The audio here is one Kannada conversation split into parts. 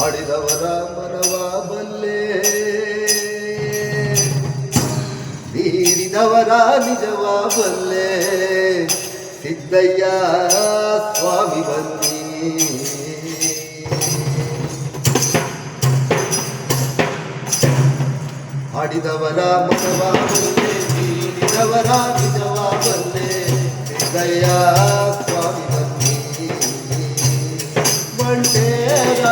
ಹಾಡಿದವರ ಮನವ ಬಲ್ಲೆ. ಬೀರಿದವರ ನಿಜವ ಬಲ್ಲೆ. ಸಿದ್ದಯ್ಯ ಸ್ವಾಮಿ ಬನ್ನಿ. ಹಾಡಿದವರ ಮನವ ಬಲ್ಲೆ ಬೀರಿದವರ ನಿಜವ ಬಲ್ಲೆ. ಸಿದ್ದಯ್ಯ ಸ್ವಾಮಿ ಬನ್ನಿ. ಬಂಡೇಯ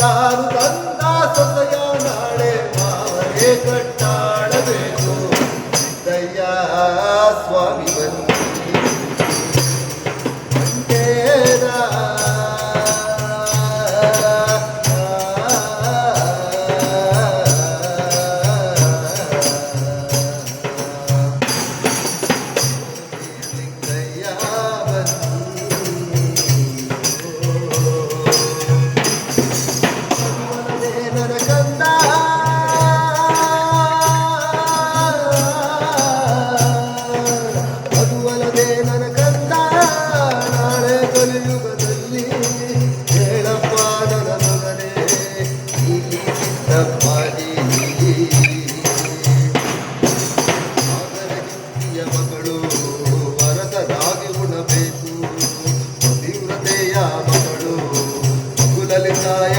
ತಾನು ತಂದ ಸೊಸೆಯ ನಾಳೆ ಮಾವೇ ಕಟ್ಟಾಡಬೇಕು. ಸಿದ್ದಯ್ಯ ಸ್ವಾಮಿ కులలితాయ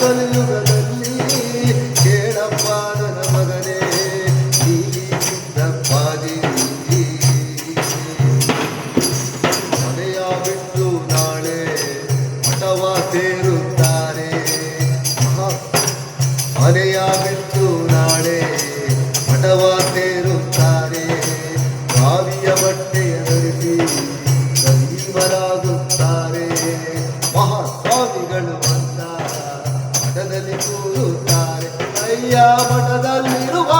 ಕಲಿಯುಗದಲ್ಲಿ ಕೇಳಪ್ಪ ನನ್ನ ಮಗನೇ ನೀಡಿ ಬಿಟ್ಟು ನಾಳೆ ಮಠವ ಸೇರುತ್ತಾರೆ. ಮನೆಯ ಬಿಟ್ಟು ನಾಳೆ ಮಠವ ಮಠದಲ್ಲಿರುವ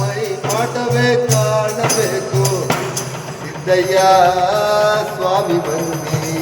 ಮೈ ಪಾಠವೇ ಕಾಣಬೇಕು ಸಿದ್ದಯ್ಯ ಸ್ವಾಮಿ ಬಂದಿ